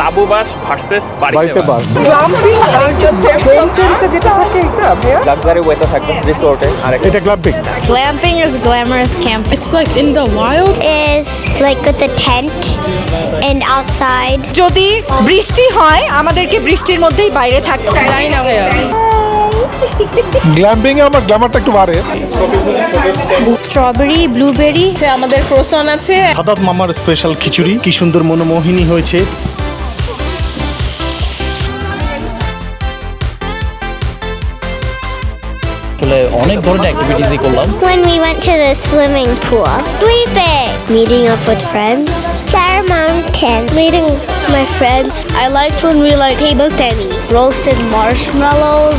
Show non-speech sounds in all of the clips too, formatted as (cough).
তাবুবাস versus বাড়িতে বাস। টেন্টে যেটা থাকে এটা লাক্সারি ওয়েতে থাকবেন রিসোর্টে আর এটা গ্লাম্পিং Glamping is glamorous camp. It's like in the wild. is like with the tent and outside. যদি বৃষ্টি হয় আমাদেরকে বৃষ্টির মধ্যেই বাইরে থাকতে চাই না ভাইয়া। গ্ল্যাম্পিং এ আমার গ্ল্যামারটা একটু বাড়ে Strawberry, blueberry. আমাদের ক্রোসন আছে সাদাত মামার স্পেশাল খিচুড়ি কি সুন্দর মনোমোহিনী হয়েছে আসলে অনেক ধরনের অ্যাক্টিভিটিসই করলাম When we went to the swimming pool, sleeping, meeting up with friends, Sarah Mountain, meeting my friends. I liked when we like table tennis, roasted marshmallows.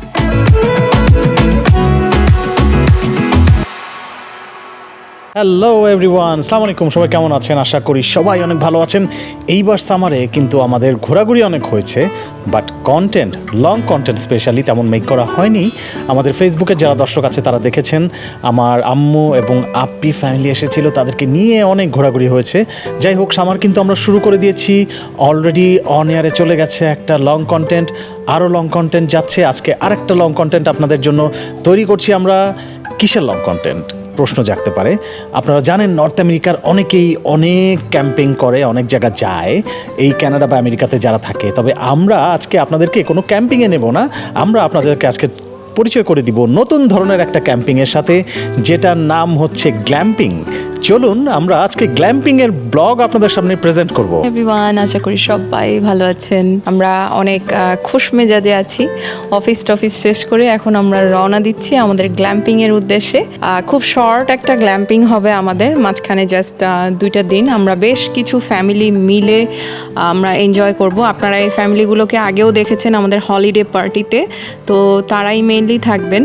hello everyone সালাম আলাইকুম। সবাই কেমন আছেন? আশা করি সবাই অনেক ভালো আছেন। এইবার সামারে কিন্তু আমাদের ঘোরাঘুরি অনেক হয়েছে but content long content specially তেমন মেক করা হয়নি। আমাদের ফেসবুকে যারা দর্শক আছে, তারা দেখেছেন, আমার আম্মু এবং আপ্পি ফ্যামিলি এসেছিল, তাদেরকে নিয়ে অনেক ঘোরাঘুরি হয়েছে। যাই হোক, সামার কিন্তু আমরা শুরু করে দিয়েছি। অলরেডি অন এয়ারে চলে গেছে একটা লং কন্টেন্ট আরও লং কন্টেন্ট যাচ্ছে। আজকে আরেকটা লং কন্টেন্ট আপনাদের জন্য তৈরি করছি আমরা। কিসের লং কন্টেন্ট প্রশ্ন জাগতে পারে। আপনারা জানেন, নর্থ আমেরিকার অনেকেই অনেক ক্যাম্পিং করে, অনেক জায়গা যায়। এই ক্যানাডা বা আমেরিকাতে যারা থাকে, তবে আমরা আজকে আপনাদেরকে কোনো ক্যাম্পিংয়ে নেব না। আমরা আপনাদেরকে আজকে পরিচয় করে দিব নতুন ধরনের একটা ক্যাম্পিংয়ের সাথে, যেটার নাম হচ্ছে গ্ল্যাম্পিং। চলুন আমরা আজকে গ্ল্যাম্পিংয়ের ব্লগ আপনাদের সামনে প্রেজেন্ট করব। এভরিওয়ান আশা করি সবাই ভালো আছেন। আমরা অনেক খুশ মেজাজে আছি। অফিস টফিস শেষ করে এখন আমরা রওনা দিচ্ছি আমাদের গ্ল্যাম্পিং এর উদ্দেশ্যে খুব শর্ট একটা গ্ল্যাম্পিং হবে আমাদের। মাঝখানে জাস্ট দুইটা দিন। আমরা বেশ কিছু ফ্যামিলি মিলে আমরা এনজয় করব। আপনারা এই ফ্যামিলিগুলোকে আগেও দেখেছেন আমাদের হলিডে পার্টিতে তো তারাই মেইনলি থাকবেন।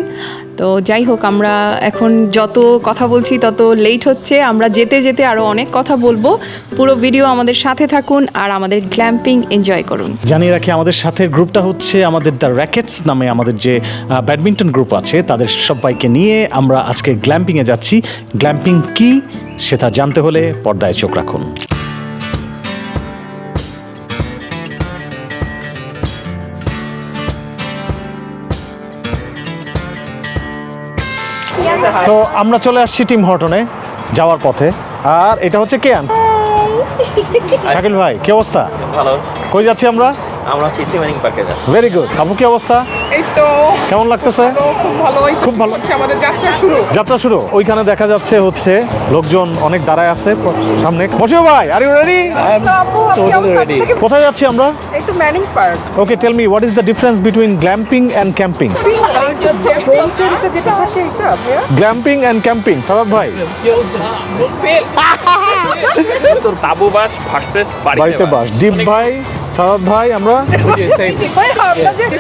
তো যাই হোক, আমরা এখন যত কথা বলছি তত লেট হচ্ছে। আমরা যেতে যেতে আরও অনেক কথা বলব। পুরো ভিডিও আমাদের সাথে থাকুন আর আমাদের গ্ল্যাম্পিং এনজয় করুন। জানিয়ে রাখি, আমাদের সাথে গ্রুপটা হচ্ছে আমাদের দ্য র্যাকেটস নামে আমাদের যে ব্যাডমিন্টন গ্রুপ আছে, তাদের সবাইকে নিয়ে আমরা আজকে গ্ল্যাম্পিংয়ে যাচ্ছি। গ্ল্যাম্পিং কি, সেটা জানতে হলে পর্দায় চোখ রাখুন। আমরা চলে আসছি টিম হটনে যাওয়ার পথে। আর এটা হচ্ছে কেয়ান। শাকিল ভাই কি অবস্থা? ভালো। কই যাচ্ছি আমরা? আমরা হচ্ছে সিমানিং পার্কে যাচ্ছি। ভেরি গুড আপু কি অবস্থা? এই তো। কেমন লাগতেছে? খুব ভালো। আমাদের যাত্রা শুরু। যাত্রা শুরু। ওইখানে দেখা যাচ্ছে হচ্ছে লোকজন অনেক দাঁড়ায় আছে সামনে। বসিও ভাই আর ইউ রেডি কোথায়? যাচ্ছি আমরা? এই তো Manning Park okay tell me what is the difference between glamping and camping glamping and camping Sadat ভাই। তোর তাবুবাস ভার্সেস বাড়িতে বাস। ডিপ ভাই সাদাত ভাই আমরা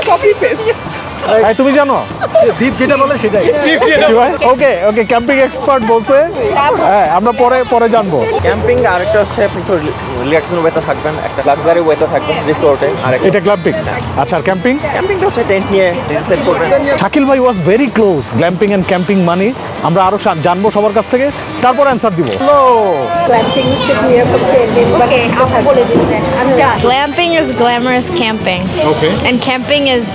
কপি তুমি জানো? দীপ যেটা বলে সেটাই। ওকে ওকে ক্যাম্পিং এক্সপার্ট বলছে। হ্যাঁ আমরা পরে পরে জানব। ক্যাম্পিং আরেকটা হচ্ছে আপনি একটু রিল্যাক্সেশন ওয়েতে থাকবেন একটা লাক্সারি ওয়েতে থাকবেন রিসোর্টে আর এটা গ্ল্যাম্পিং আচ্ছা আর ক্যাম্পিং ক্যাম্পিংটা হচ্ছে টেন্ট নিয়ে সেট করবেন। শাকিল ভাই was very close glamping and camping মানে আমরা আরও জানব সবার কাছ থেকে। তারপর অ্যান্সার দিব। Hello Glamping is glamorous camping. Okay. And camping is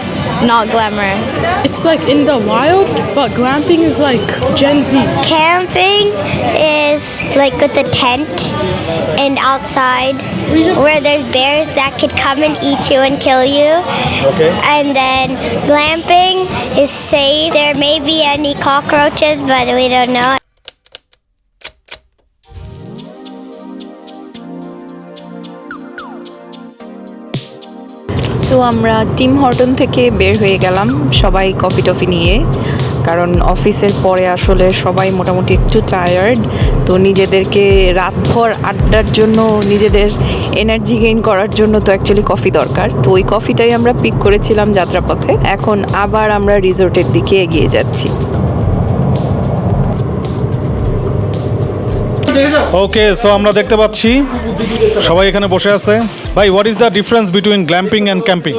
not glamorous. Glamorous. It's like in the wild, but glamping is like Gen Z. Camping is like with a tent and outside where there's bears that could come and eat you and kill you. Okay. And then glamping is safe. There may be any cockroaches, but we don't know. So আমরা Tim Horton থেকে বের হয়ে গেলাম সবাই coffee toffee নিয়ে। কারণ অফিসের পরে আসলে সবাই মোটামুটি একটু টায়ার্ড তো নিজেদেরকে রাতভর আড্ডার জন্য, নিজেদের এনার্জি গেইন করার জন্য তো অ্যাকচুয়ালি কফি দরকার। তো ওই কফিটাই আমরা পিক করেছিলাম যাত্রাপথে। এখন আবার আমরা রিসোর্টের দিকে এগিয়ে যাচ্ছি। ওকে সো আমরা দেখতে পাচ্ছি সবাই এখানে বসে আছে। ভাই what is the difference between glamping and camping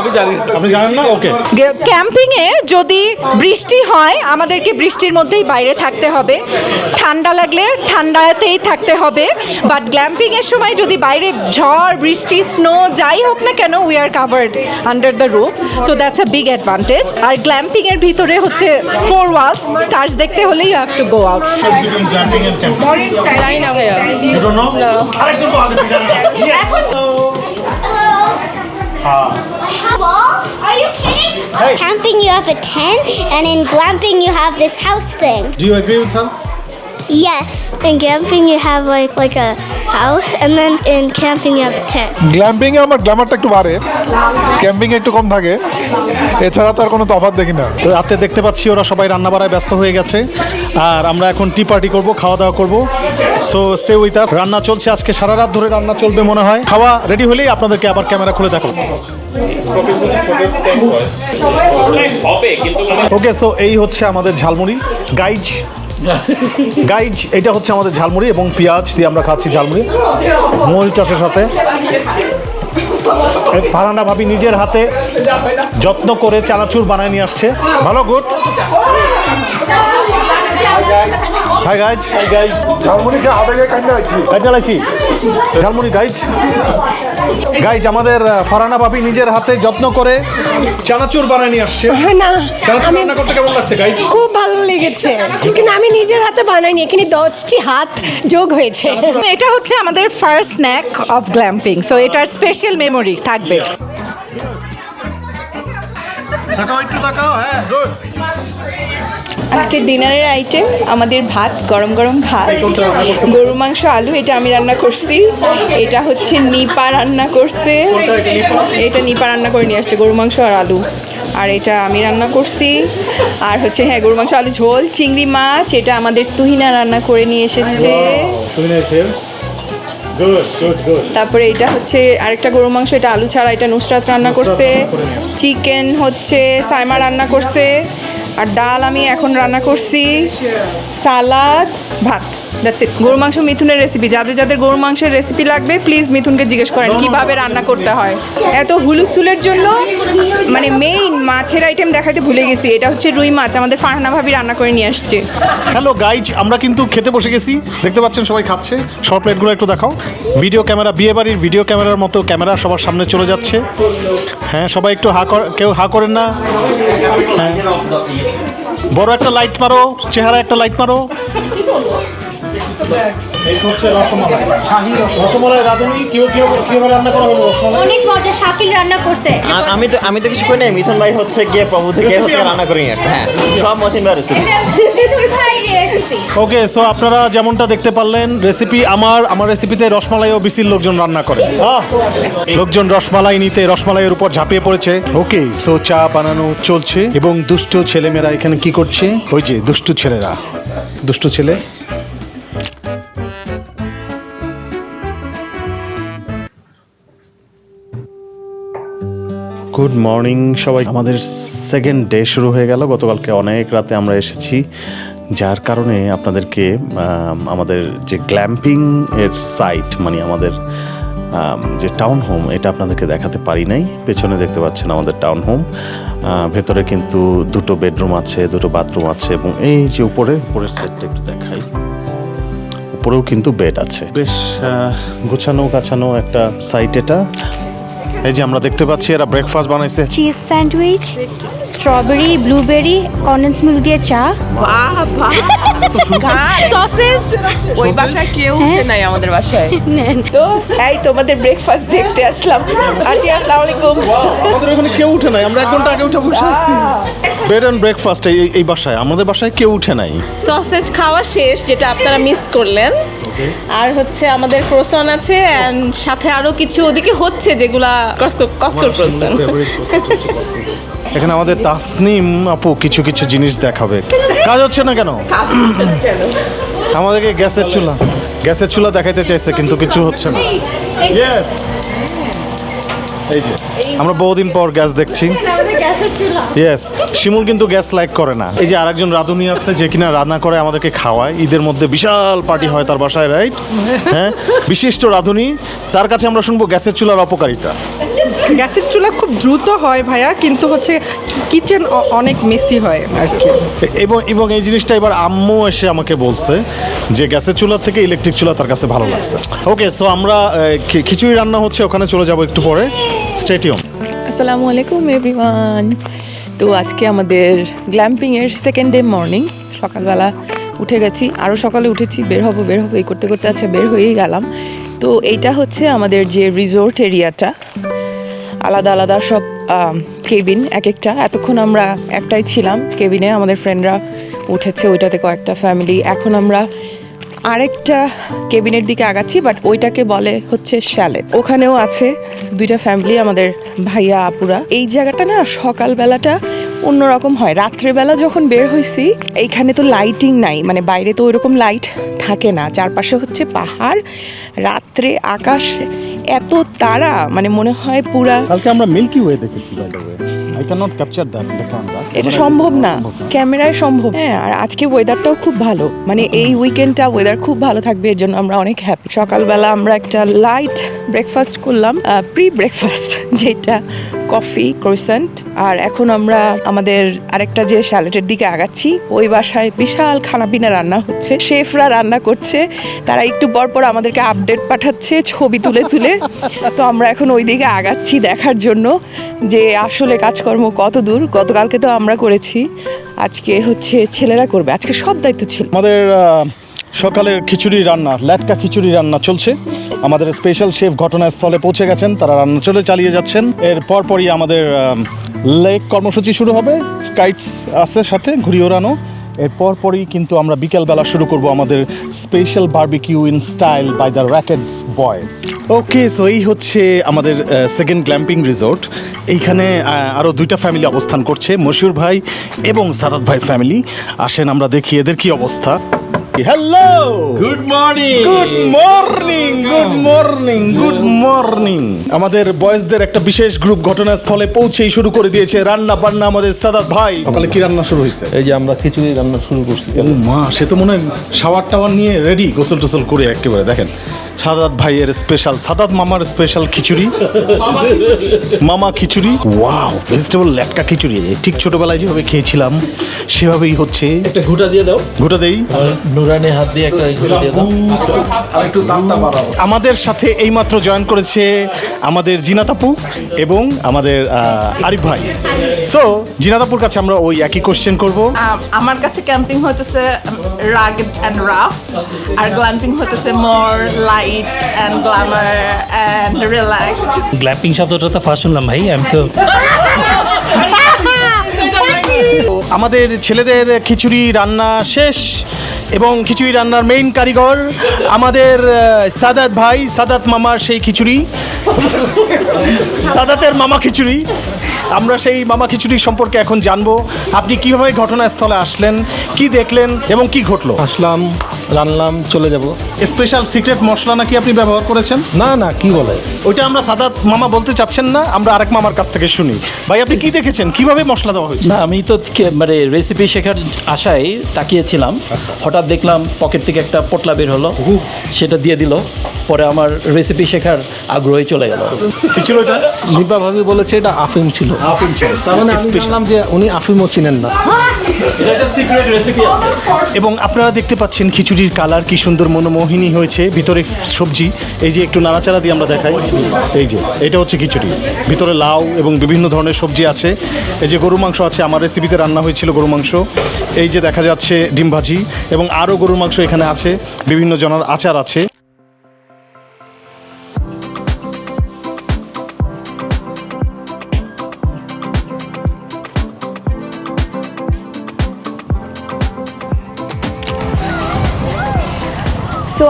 আমি জানি আপনি জানেন না? ওকে ক্যাম্পিংয়ে যদি বৃষ্টি হয় আমাদেরকে বৃষ্টির মধ্যেই বাইরে থাকতে হবে। ঠান্ডা লাগলে ঠান্ডাতেই থাকতে হবে। বাট গ্ল্যাম্পিংয়ের সময় যদি বাইরে ঝড় বৃষ্টি স্নো যাই হোক না কেন we are covered under the roof so that's a big advantage আর গ্ল্যাম্পিংয়ের ভিতরে হচ্ছে ফোর ওয়ালস স্টার্স দেখতে হলেই you have to go out glamping জানি না ভাইয়া ইউ ডোন্ট নো আরেকজন তো আগে জানে Are you kidding? Camping, you have a tent, and in glamping, you have this house thing. Do you agree with her Yes. In camping, you have like like a house, and then in camping, you have a tent. Glamping এ আমার গ্ল্যামারটা একটু বাড়ে camping একটু কম থাকে এছাড়া তো আর কোনো তফাৎ দেখি না তো রাতে দেখতে পাচ্ছি ওরা সবাই রান্না বাড়ায় ব্যস্ত হয়ে গেছে আর আমরা এখন টি পার্টি করব খাওয়া দাওয়া করব সো স্টে উইথ আস রান্না চলছে আজকে সারা রাত ধরে রান্না চলবে মনে হয়। খাওয়া রেডি হলেই আপনাদেরকে আবার ক্যামেরা খুলে দেখাবো। ওকে সো এই হচ্ছে আমাদের ঝালমুড়ি। গাইজ গাইজ, এটা হচ্ছে আমাদের ঝালমুড়ি এবং পেঁয়াজ দিয়ে আমরা খাচ্ছি ঝালমুড়ি। মহিল চাষের সাথে। ফারানা ভাবি নিজের হাতে যত্ন করে চানাচুর বানায় নিয়ে আসছে। ভালো good hi guys hi guys ঝালমুড়িকে আবেগে কান্দা আছি চালাইছি ঝালমুড়ি গাইজ গাইজ আমাদের ফারানা ভাবি নিজের হাতে যত্ন করে চানাচুর বানায় নিয়ে আসছে। না চানাচুর রান্না করতে কেমন লাগছে গাইজ খুব ভালো লেগেছে। কিন্তু আমি নিজের হাতে বানাইনি এখানে দশটি হাত যোগ হয়েছে। এটা হচ্ছে আমাদের first snack of glamping so এটার স্পেশাল মেমোরি থাকবে। তাকাও একটু তাকাও হ্যাঁ গুড আজকে ডিনারের আইটেম আমাদের ভাত গরম গরম ভাত গরু মাংস আলু এটা আমি রান্না করছি। এটা হচ্ছে নিপা রান্না করছে। এটা নিপা রান্না করে নিয়ে আসছে গরু মাংস আর আলু। আর এটা আমি রান্না করছি। আর হচ্ছে হ্যাঁ গরু মাংস আলু ঝোল চিংড়ি মাছ এটা আমাদের তুহিনা রান্না করে নিয়ে এসেছে। তারপরে এটা হচ্ছে আরেকটা গরু মাংস এটা আলু ছাড়া এটা নুসরাত রান্না করছে। চিকেন হচ্ছে সাইমা রান্না করছে। আর ডাল আমি এখন রান্না করছি সালাদ ভাত। দ্যাটস ইট গরু মাংস মিথুনের রেসিপি যাদের যাদের গরুর মাংসের রেসিপি লাগবে প্লিজ মিথুনকে জিজ্ঞেস করেন কীভাবে রান্না করতে হয়? এত হুলুস্থুলের জন্য মানে মেইন মাছের আইটেম দেখাতে ভুলে গেছি। এটা হচ্ছে রুই মাছ আমাদের ফারহানা ভাবি রান্না করে নিয়ে আসছে। হ্যালো গাইজ আমরা কিন্তু খেতে বসে গেছি। দেখতে পাচ্ছেন সবাই খাচ্ছে। শর্ট প্লেটগুলো একটু দেখাও। ভিডিও ক্যামেরা বিয়ে বাড়ির ভিডিও ক্যামেরার মতো ক্যামেরা সবার সামনে চলে যাচ্ছে। হ্যাঁ সবাই একটু হা কর কেউ হা করেন না। হ্যাঁ। বড় একটা লাইট মারো চেহারা একটা লাইট মারো। এই হচ্ছে রসমালাই। শাহি রসমালাই রাঁধুনি কীভাবে কীভাবে রান্না করা হলো অনেক মজা শাকিল রান্না করছে। আমি তো আমি তো কিছু করি নাই মিথুন ভাই হচ্ছে গিয়ে প্রভু থেকে হচ্ছে রান্না করে নিয়ে আসছে হ্যাঁ। সব ভাই রেসিপি ওকে সো আপনারা যেমনটা দেখতে পারলেন রেসিপি আমার আমার রেসিপিতে রসমালাই ও বিসির লোকজন রান্না করে। লোকজন রসমালাই নিতে রসমালাইয়ের উপর ঝাঁপিয়ে পড়েছে। ওকে সো চা বানানো চলছে এবং দুষ্ট ছেলেমেয়েরা এখানে কি করছে? ওই যে দুষ্টু ছেলেরা। দুষ্টু ছেলে? গুড মর্নিং, সবাই। আমাদের সেকেন্ড ডে শুরু হয়ে গেল। গতকালকে অনেক রাতে আমরা এসেছি, যার কারণে আপনাদেরকে আমাদের যে গ্ল্যাম্পিং এর সাইট মানে আমাদের যে টাউন হোম এটা আপনাদেরকে দেখাতে পারি নাই। পেছনে দেখতে পাচ্ছেন আমাদের টাউন হোম ভেতরে কিন্তু দুটো বেডরুম আছে, দুটো বাথরুম আছে, এবং এই যে উপরে, উপরের সাইডটা একটু দেখাই। উপরেও কিন্তু বেড আছে। বেশ গোছানো গাছানো একটা সাইট এটা। এই যে আমরা দেখতে পাচ্ছি এরা ব্রেকফাস্ট বানাইছে। Cheese sandwich strawberry blueberry condense milk দিয়ে চা। বাহ বাহ। সসেস ওই বাসায় কেউ উঠে নাই আমাদের বাসায়। (laughs) তো এই তোমাদের ব্রেকফাস্ট দেখতে আসলাম। আন্টি আসসালামু আলাইকুম আমাদের এখানে কেউ উঠে নাই আমরা এক ঘণ্টা আগে উঠে বসে আছি। বেড অ্যান্ড ব্রেকফাস্ট এই এই বাসায় আমাদের বাসায় কেউ উঠে নাই। সসেজ খাওয়া শেষ যেটা আপনারা মিস করলেন। আর হচ্ছে আমাদের ক্রোসন আছে অ্যান্ড সাথে আরও কিছু ওদিকে হচ্ছে যেগুলা কসকর ক্রোসন এখানে আমাদের তাসনিম আপু কিছু কিছু জিনিস দেখাবে। কাজ হচ্ছে না কেন? (laughs) আমাদেরকে গ্যাসের চুলা। গ্যাসের চুলা দেখাইতে চাইছে কিন্তু কিছু হচ্ছে না। Yes! এই যে। আমরা বহুদিন পর গ্যাস দেখছি। ইয়েস শিমুল কিন্তু গ্যাস লাইক করে না। এই যে আরেকজন রাঁধুনি আছে যে কিনা রান্না করে আমাদেরকে খাওয়ায়। ঈদের মধ্যে বিশাল পার্টি হয় তার বাসায় রাইট হ্যাঁ? বিশিষ্ট রাঁধুনি তার কাছে আমরা শুনব গ্যাসের চুলার অপকারিতা। গ্যাসের চুলা খুব দ্রুত হয় ভাইয়া কিন্তু হচ্ছে কিচেন অনেক মেসি হয় আর কি। এবং এবং এই জিনিসটা এবার আম্মু এসে আমাকে বলছে যে গ্যাসের চুলা থেকে ইলেকট্রিক চুলা তার কাছে ভালো লাগছে। ওকে সো আমরা খিচুড়ি রান্না হচ্ছে ওখানে চলে যাব একটু পরে। স্টেডিয়াম আসসালামু আলাইকুম এভরিওয়ান তো আজকে আমাদের গ্ল্যাম্পিং এর সেকেন্ড ডে মর্নিং সকালবেলা উঠে গেছি আরও সকালে উঠেছি বের হব বের হব এই করতে করতে আছে বের হয়েই গেলাম। তো এইটা হচ্ছে আমাদের যে রিসোর্ট এরিয়াটা আলাদা আলাদা সব কেবিন এক একটা এতক্ষণ আমরা একটাই ছিলাম কেবিনে, আমাদের ফ্রেন্ডরা উঠেছে, ওইটাতে কয়েকটা ফ্যামিলি এখন আমরা আরেকটা কেবিনের দিকে আগাচ্ছি বাট ওইটাকে বলে হচ্ছে শ্যালেট ওখানেও আছে দুইটা ফ্যামিলি আমাদের ভাইয়া, আপুরা। এই জায়গাটা না সকালবেলাটা অন্যরকম হয়। রাত্রেবেলা যখন বের হয়েছি এইখানে তো লাইটিং নাই মানে বাইরে তো ওইরকম লাইট থাকে না। চারপাশে হচ্ছে পাহাড়, রাত্রে আকাশ এত তারা মানে মনে হয় পুরা কালকে আমরা মিল্কি ওয়ে দেখেছি by the way I can not capture that the camera এটা সম্ভব না। ক্যামেরায় সম্ভব। হ্যাঁ আর আজকে ওয়েদারটাও খুব ভালো। মানে এই উইকেন্ডটা ওয়েদার খুব ভালো থাকবে এর জন্য আমরা অনেক হ্যাপি সকালবেলা আমরা একটা লাইট ব্রেকফাস্ট করলাম প্রি ব্রেকফাস্ট (laughs) যেটা কফি ক্রোসেন্ট আর এখন আমরা আমাদের আরেকটা যে স্যালেটের দিকে আগাচ্ছি, ওই বাসায় বিশাল খানাপিনা রান্না হচ্ছে। শেফরা রান্না করছে, তারা একটু পর পর আমাদেরকে আপডেট পাঠাচ্ছে, ছবি তুলে তুলে। তো আমরা এখন ওই দিকে আগাচ্ছি দেখার জন্য যে আসলে কাজকর্ম কত দূর। গতকালকে তো আমরা করেছি, আজকে হচ্ছে ছেলেরা করবে, আজকে সব দায়িত্ব ছিল আমাদের সকালের খিচুড়ি রান্না ল্যাটকা খিচুড়ি রান্না চলছে। আমাদের স্পেশাল শেফ ঘটনাস্থলে পৌঁছে গেছেন তারা রান্না চলে চালিয়ে যাচ্ছেন। এর পরপরই আমাদের লেক কর্মসূচি শুরু হবে কাইটস আছে সাথে ঘুরি ওড়ানো। এর পরপরই কিন্তু আমরা বিকেলবেলা শুরু করব আমাদের special barbecue in style by the rackets boys okay so এই হচ্ছে আমাদের সেকেন্ড গ্ল্যাম্পিং রিসোর্ট এইখানে আহ, আরও দুইটা ফ্যামিলি অবস্থান করছে মশিউর ভাই এবং সাদাত ভাই ফ্যামিলি আসেন আমরা দেখি এদের কি অবস্থা। Hello good morning good morning good morning good morning আমাদের বয়েজদের একটা বিশেষ গ্রুপ ঘটনাস্থলে পৌঁছেই শুরু করে দিয়েছে রান্না বান্না আমাদের সাদাত ভাই। সকালে কি রান্না শুরু হয়েছে? এই যে আমরা খিচুড়ি রান্না শুরু করছি। ও মা সে তো মনে হয় শাওয়ার টাওয়ার নিয়ে রেডি গোসল টোসল করে একেবারে। দেখেন সাদাত ভাইয়ের স্পেশাল সাদাত মামার স্পেশাল খিচুড়ি। মামা খিচুড়ি। ওয়াও ভেজিটেবল ল্যাটকা খিচুড়ি। ঠিক ছোটবেলায় যেভাবে খেয়েছিলাম সেভাবেই হচ্ছে। একটা ঘুটা দিয়ে দাও। গোটা দেই। নুরানি হাত দিয়ে একটা ঘুটা দিয়ে দাও। আরেকটু দামটা বাড়াও। আমাদের সাথে এইমাত্র জয়েন করেছে আমাদের জিনাতাপু এবং আমাদের আরিফ ভাই। সো জিনাতাপুর কাছে আমরা ওই একই কোশ্চেন করব। আমার কাছে ক্যাম্পিং হতেছে রাগ অ্যান্ড রাফ আর গ্ল্যাম্পিং হতেছে মোর light and Glamour and relaxed glamping শব্দটা তো ফার্স্ট শুনলাম ভাই আমি তো আমাদের ছেলেদের খিচুড়ি রান্না শেষ এবং খিচুড়ি রান্নার মেইন কারিগর আমাদের সাদাত ভাই সাদাত মামার সেই খিচুড়ি। সাদাতের মামা খিচুড়ি। আমরা সেই মামা খিচুড়ি সম্পর্কে এখন জানব। আপনি কীভাবে ঘটনাস্থলে আসলেন কি দেখলেন এবং কি ঘটলো? আসলাম। রানলাম চলে যাব। স্পেশাল সিক্রেট মশলা নাকি আপনি ব্যবহার করেছেন? না না কি বলে? ওইটা আমরা সাদাত মামা বলতে চাচ্ছেন না আমরা আরেক মামার কাছ থেকে শুনি। ভাই আপনি কি দেখেছেন? কীভাবে মশলা দেওয়া হয়েছে? না আমি তো মানে রেসিপি শেখার আশায় তাকিয়েছিলাম। হঠাৎ দেখলাম পকেট থেকে একটা পটলা বের হলো। সেটা দিয়ে দিল। পরে আমার রেসিপি শেখার আগ্রহই চলে গেল। ছিল ওটা নিপা ভাবি বলেছে এটা আফিম ছিল। আফিম ছিল। তার মানে আমি জানলাম যে উনি আফিমও চিনেন না। এবং আপনারা দেখতে পাচ্ছেন খিচুড়ির কালার কি সুন্দর মনোমোহিনী হয়েছে। ভিতরে সবজি, এই যে একটু নাড়াচাড়া দিয়ে আমরা দেখাই। এই যে, এটা হচ্ছে খিচুড়ি। ভিতরে লাউ এবং বিভিন্ন ধরনের সবজি আছে। এই যে গরু মাংস আছে, আমার রেসিপিতে রান্না হয়েছিল গরু মাংস। এই যে দেখা যাচ্ছে ডিম ভাজি এবং আরও গরুর মাংস এখানে আছে। বিভিন্ন জনের আচার আছে।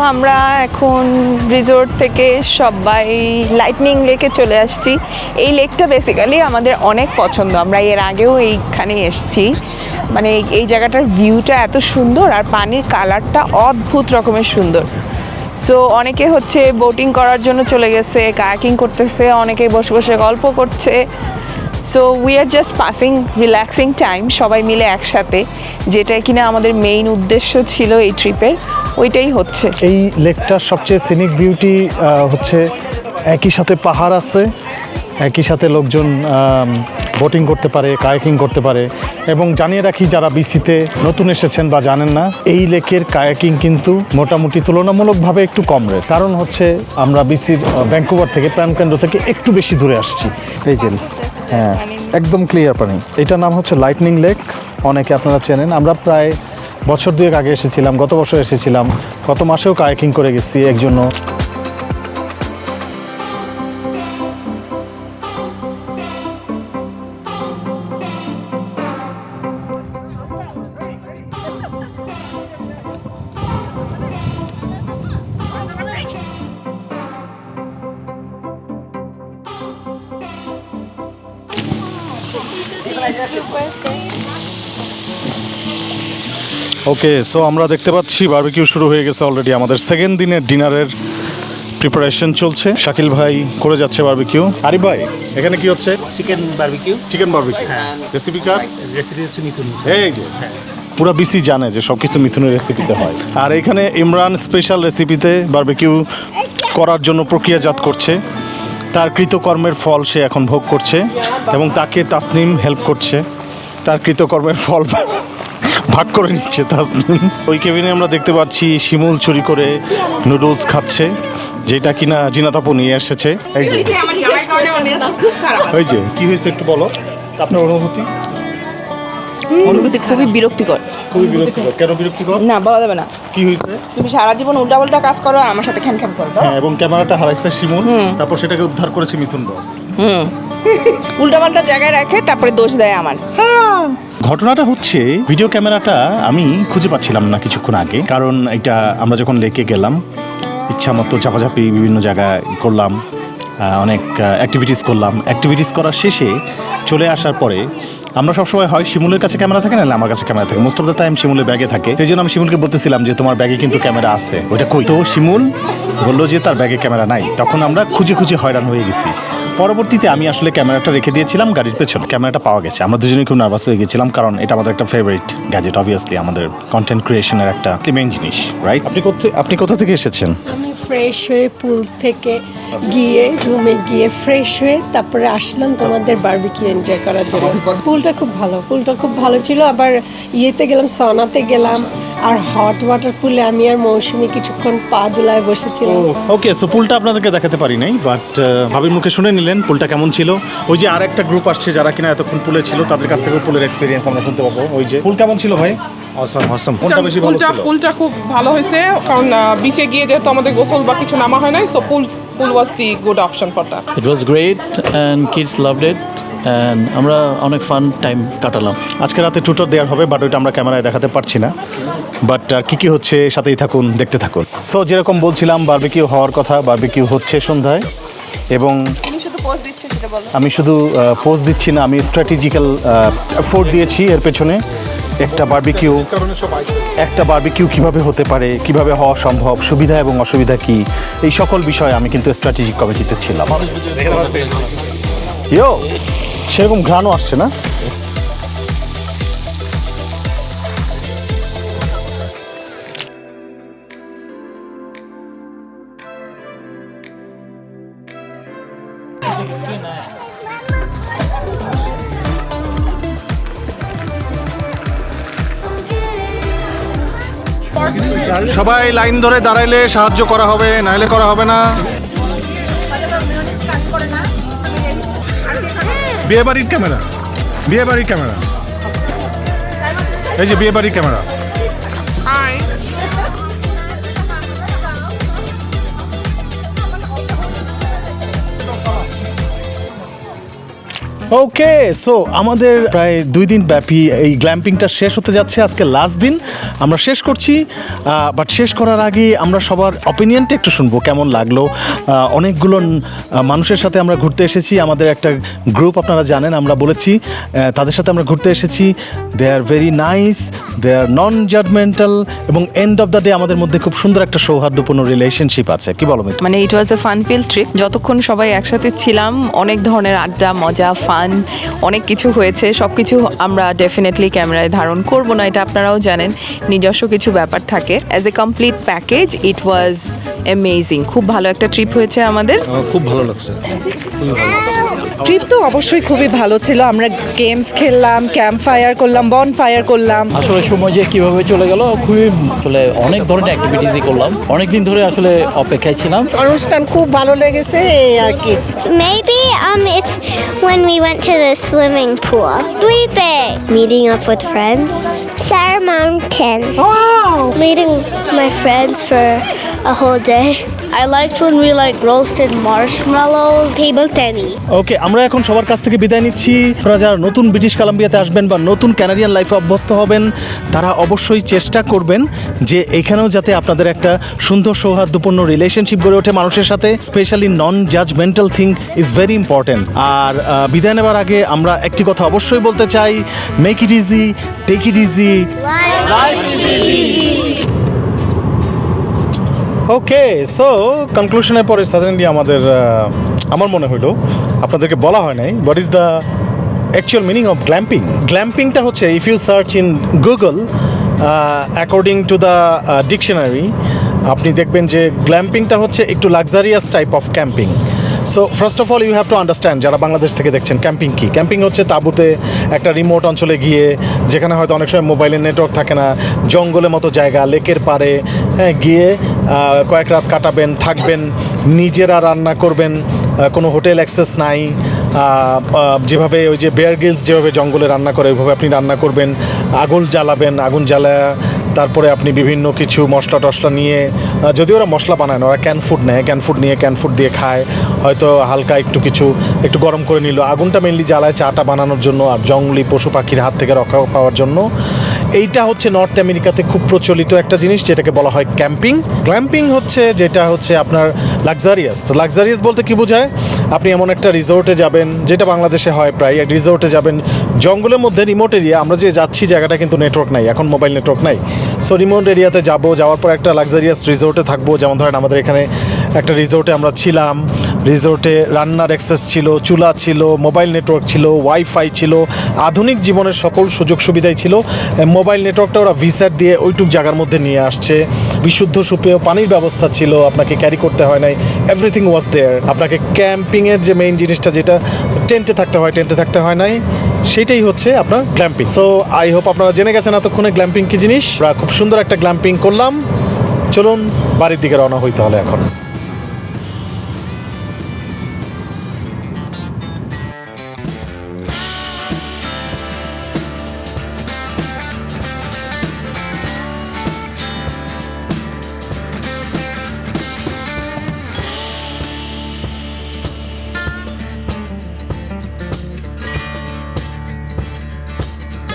আমরা এখন রিসোর্ট থেকে সবাই লাইটনিং লেকে চলে আসছি। এই লেকটা বেসিক্যালি আমাদের অনেক পছন্দ। আমরা এর আগেও এইখানে এসেছি। মানে এই- জায়গাটার ভিউটা এত সুন্দর আর পানির কালারটা অদ্ভুত রকমের সুন্দর। সো অনেকে হচ্ছে বোটিং করার জন্য চলে গেছে কায়াকিং করতেছে, অনেকে বসে বসে গল্প করছে। So we are just passing relaxing time সবাই মিলে একসাথে। যেটা কিনা আমাদের মেইন উদ্দেশ্য ছিল এই ট্রিপের ওইটাই হচ্ছে। এই লেকটার সবচেয়ে সিনিক বিউটি হচ্ছে একই সাথে পাহাড় আছে একই সাথে লোকজন বোটিং করতে পারে কায়াকিং করতে পারে। এবং জানিয়ে রাখি যারা বিসিতে নতুন এসেছেন বা জানেন না এই লেকের কায়াকিং কিন্তু মোটামুটি তুলনামূলকভাবে একটু কম রেট কারণ হচ্ছে আমরা বিসির ব্যাঙ্কুভার থেকে প্রাণকেন্দ্র থেকে একটু বেশি দূরে আসছি। এই যে হ্যাঁ একদম ক্লিয়ার পানি। এটার নাম হচ্ছে লাইটনিং লেক অনেকে আপনারা চেনেন। আমরা প্রায় বছর দুয়েক আগে এসেছিলাম গত বছর এসেছিলাম গত মাসেও কায়াকিং করে গেছি একজন্য ওকে সো আমরা দেখতে পাচ্ছি বারবিকিউ শুরু হয়ে গেছে অলরেডি আমাদের সেকেন্ড দিনের ডিনারের প্রিপারেশন চলছে। শাকিল ভাই করে যাচ্ছে বারবিকিউ আরিফ ভাই এখানে কি হচ্ছে? Chicken barbecue chicken barbecue recipe কার রেসিপি হচ্ছে মিথুন। এই যে। পুরা বিসি জানে যে সব কিছু মিথুনের রেসিপিতে হয়। আর এখানে ইমরান স্পেশাল রেসিপিতে বারবিকিউ করার জন্য প্রক্রিয়াজাত করছে। তার কৃতকর্মের ফল সে এখন ভোগ করছে এবং তাকে তাসনিম হেল্প করছে। তার কৃতকর্মের ফল ভাগ করে নিচ্ছে তাসলিম ওই কেবিনে আমরা দেখতে পাচ্ছি শিমুল চুরি করে নুডলস খাচ্ছে, যেটা কিনা জিনাতাপু নিয়ে এসেছে। এই যে। ওই যে, কি হয়েছে একটু বলো? আপনার অনুভূতি? অনুভূতি খুবই বিরক্তিকর। খুবই বিরক্তিকর। কেন বিরক্তিকর? না বলা যাবে না। কি হয়েছে? তুমি সারা জীবন উল্টাপাল্টা কাজ করো আর আমার সাথে খ্যান খ্যান করো। হ্যাঁ এবং ক্যামেরাটা হারাইছে শিমুল। তারপর সেটাকে উদ্ধার করেছে মিথুন বস হুম। উল্টাপাল্টা জায়গায় রাখে তারপরে দোষ দেয় আমার। ঘটনাটা হচ্ছে ভিডিও ক্যামেরাটা আমি খুঁজে পাচ্ছিলাম না কিছুক্ষণ আগে। কারণ এটা আমরা যখন লেকে গেলাম ইচ্ছা মতো চাপাচাপি বিভিন্ন জায়গায় করলাম। অনেক অ্যাক্টিভিটিস করলাম। অ্যাক্টিভিটিস করার শেষে চলে আসার পরে আমরা সবসময় হয় শিমুলের কাছে ক্যামেরা থাকে না আমার কাছে ক্যামেরা থাকে। মোস্ট অফ দ্য টাইম শিমুলের ব্যাগে থাকে। সেই জন্য আমি শিমুলকে বলতেছিলাম যে, তোমার ব্যাগে কিন্তু ক্যামেরা আছে। ওইটা কই? তো শিমুল বলল যে, তার ব্যাগে ক্যামেরা নাই। তখন আমরা খুঁজে খুঁজে হয়রান হয়ে গেছি। পরবর্তীতে আমি আসলে ক্যামেরাটা রেখে দিয়েছিলাম, গাড়ির পেছনে। ক্যামেরাটা পাওয়া গেছে। আমরা দুজনেই খুব নার্ভাস হয়ে গেছিলাম, কারণ এটা আমাদের একটা ফেভারিট গ্যাজেট অবভিয়াসলি আমাদের কন্টেন্ট ক্রিয়েশনের একটা মেইন জিনিস রাইট আপনি কোথা আপনি কোথা থেকে এসেছেন? ফ্রেশ হয়ে পুল থেকে গিয়ে রুমে গিয়ে ফ্রেশ হয়ে তারপরে আসলাম তোমাদের বারবিকিউ এনজয় করার জন্য। পুলটা খুব ভালো পুলটা খুব ভালো ছিল। আবার ইয়েতে গেলাম সনাতে গেলাম। আর হট ওয়াটার পুলে আমি আর মৌসুমি কিছুক্ষণ পা দুলায় বসেছিলাম। ওকে সো পুলটা আপনাদেরকে দেখাতে পারি নাই বাট ভাবির মুখে শুনে নিলেন পুলটা কেমন ছিল। ওই যে আর একটা গ্রুপ আসছে যারা কিনা এতক্ষণ পুলে ছিল, তাদের কাছ থেকে পুলের এক্সপিরিয়েন্স আমরা শুনতে পাবো। ওই যে পুল কেমন ছিল ভাই? অসম অসম কোনটা বেশি ভালো পুলটা ছিল। পুলটা খুব ভালো হয়েছে কারণ বিচে গিয়ে যেহেতু আমাদের গোসল বা কিছু নামা হয় নাই so pool pool was the good option for that it was great and kids loved it and আমরা অনেক ফান টাইম কাটালাম। আজকে রাতে টুটার দেওয়ার হবে বাট ওইটা আমরা ক্যামেরায় দেখাতে পারছি না। বাট কি কি হচ্ছে সাথেই থাকুন দেখতে থাকুন। সো যেরকম বলছিলাম বারবিকিউ হওয়ার কথা বারবিকিউ হচ্ছে সন্ধ্যায়। এবং আমি শুধু পোজ দিচ্ছি না আমি স্ট্র্যাটেজিক্যাল ফোর্ট দিয়েছি এর পেছনে। একটা বারবিকিউ একটা বার্বিকিউ কীভাবে হতে পারে কীভাবে হওয়া সম্ভব সুবিধা এবং অসুবিধা কি? এই সকল বিষয়ে আমি কিন্তু স্ট্র্যাটেজিক কমিটিতে ছিলাম। ইয়ো সেরকম ঘ্রাণও আসছে না? সবাই লাইন ধরে দাঁড়াইলে সাহায্য করা হবে, নাইলে করা হবে না। বিয়ে বাড়ির ক্যামেরা বিয়ে বাড়ির ক্যামেরা। এই যে বিয়ে বাড়ির ক্যামেরা। ওকে সো আমাদের প্রায় দুই দিন ব্যাপী এই গ্ল্যাম্পিংটা শেষ হতে যাচ্ছে আজকে লাস্ট দিন। আমরা শেষ করছি বাট শেষ করার আগে আমরা সবার অপিনিয়নটা একটু শুনব, কেমন লাগল। অনেকগুলো মানুষের সাথে আমরা ঘুরতে এসেছি। আমাদের একটা গ্রুপ আপনারা জানেন, আমরা বলেছি তাদের সাথে আমরা ঘুরতে এসেছি। They are very nice they are non judgmental এবং এন্ড অফ দ্য ডে আমাদের মধ্যে খুব সুন্দর একটা সৌহার্দ্যপূর্ণ রিলেশনশিপ আছে। কি বলো মানে it was a fun filled trip যতক্ষণ সবাই একসাথে ছিলাম, অনেক ধরনের আড্ডা, মজা ফান অনেক কিছু হয়েছে সব কিছু আমরা ডেফিনেটলি ক্যামেরায় ধারণ করব না, এটা আপনারাও জানেন, নিজস্ব কিছু ব্যাপার থাকে। As a complete package it was amazing খুব ভালো একটা ট্রিপ হয়েছে আমাদের। খুব ভালো লাগছে। ট্রিপ তো অবশ্যই খুবই ভালো ছিল আমরা গেমস খেললাম ক্যাম্প ফায়ার করলাম বন ফায়ার করলাম আসলে সময় যে কীভাবে চলে গেল খুবই আসলে অনেক ধরনের অ্যাক্টিভিটিসই করলাম অনেক দিন ধরে আসলে অপেক্ষায় ছিলাম অনুষ্ঠান খুব ভালো লেগেছে এই আর কি Maybe um it's when we went to the swimming pool. Sleeping. Meeting up with friends. Sarah Mountain. Wow. Meeting my friends for a whole day. I liked when we like roasted marshmallows, table tennis. Okay আমরা এখন সবার কাছ থেকে বিদায় নিচ্ছি। আপনারা যারা নতুন ব্রিটিশ কলাম্বিয়াতে আসবেন বা নতুন ক্যানাডিয়ান লাইফে অভ্যস্ত হবেন তারা অবশ্যই চেষ্টা করবেন যে এখানেও যাতে আপনাদের একটা সুন্দর সৌহার্দ্যপূর্ণ রিলেশনশিপ গড়ে ওঠে মানুষের সাথে। Specially non judgmental thing is very important আর বিদায় নেবার আগে আমরা একটি কথা অবশ্যই বলতে চাই। Make it easy take it easy okay so কনক্লুশনের পরে সাডেনলি আমাদের আমার মনে হলো আপনাদেরকে বলা হয় নাই what is the actual meaning of glamping গ্ল্যাম্পিংটা হচ্ছে if you search in Google according to the dictionary আপনি দেখবেন যে গ্ল্যাম্পিংটা হচ্ছে একটু luxurious type of camping so first of all you have to understand যারা বাংলাদেশ থেকে দেখছেন ক্যাম্পিং কি? ক্যাম্পিং হচ্ছে তাঁবুতে একটা রিমোট অঞ্চলে গিয়ে, যেখানে হয়তো অনেক সময় মোবাইলের নেটওয়ার্ক থাকে না, জঙ্গলের মতো জায়গা লেকের পাড়ে হ্যাঁ গিয়ে কয়েক রাত কাটাবেন, থাকবেন, নিজেরা রান্না করবেন কোনো হোটেল অ্যাক্সেস নাই যেভাবে ওই যে বেয়ার গিলস যেভাবে জঙ্গলে রান্না করে, ওইভাবে আপনি রান্না করবেন, আগুন জ্বালাবেন, আগুন জ্বালা, তারপরে আপনি বিভিন্ন কিছু মশলা টশলা নিয়ে যদি ওরা মশলা বানায় না, ওরা ক্যান ফুড নেয় ক্যান ফুড নিয়ে ক্যান ফুড দিয়ে খায়, হয়তো হালকা একটু কিছু, একটু গরম করে নিল। আগুনটা মেনলি জ্বালায় চাটা বানানোর জন্য আর জঙ্গলি পশু পাখির হাত থেকে রক্ষা পাওয়ার জন্য। এইটা হচ্ছে নর্থ আমেরিকাতে খুব প্রচলিত একটা জিনিস, যেটাকে বলা হয় ক্যাম্পিং। ক্ল্যাম্পিং হচ্ছে, যেটা হচ্ছে আপনার লাক্সারিয়াস। তো লাক্সারিয়াস বলতে কি বোঝায়? আপনি এমন একটা রিসোর্টে যাবেন, যেটা বাংলাদেশে হয় প্রায়, এক রিসোর্টে যাবেন, জঙ্গলের মধ্যে রিমোট এরিয়া, আমরা যে যাচ্ছি জায়গাটা কিন্তু নেটওয়ার্ক নাই, এখন মোবাইল নেটওয়ার্ক নাই। সো রিমোট এরিয়াতে যাব, যাওয়ার পর একটা লাক্সারিয়াস রিসোর্টে থাকব, যেমন ধরেন আমাদের এখানে একটা রিসোর্টে আমরা ছিলাম। রিসোর্টে রান্নার অ্যাক্সেস ছিল, চুলা ছিল মোবাইল নেটওয়ার্ক ছিল ওয়াইফাই ছিল, আধুনিক জীবনের সকল সুযোগ সুবিধাই ছিল। মোবাইল নেটওয়ার্কটা ওরা ভিস্যাট দিয়ে ওইটুক জায়গার মধ্যে নিয়ে আসছে। বিশুদ্ধ, সুপেয় পানির ব্যবস্থা ছিল, আপনাকে ক্যারি করতে হয় নাই। এভরিথিং ওয়াজ দেয়ার আপনাকে ক্যাম্পিংয়ের যে মেইন জিনিসটা যেটা টেন্টে থাকতে হয় টেন্টে থাকতে হয় নাই, সেটাই হচ্ছে আপনার গ্ল্যাম্পিং সো আই হোপ আপনারা জেনে গেছেন এতক্ষণে গ্ল্যাম্পিং কি জিনিস। খুব সুন্দর একটা গ্ল্যাম্পিং করলাম। চলুন বাড়ির দিকে রওনা হইতে হলে এখন।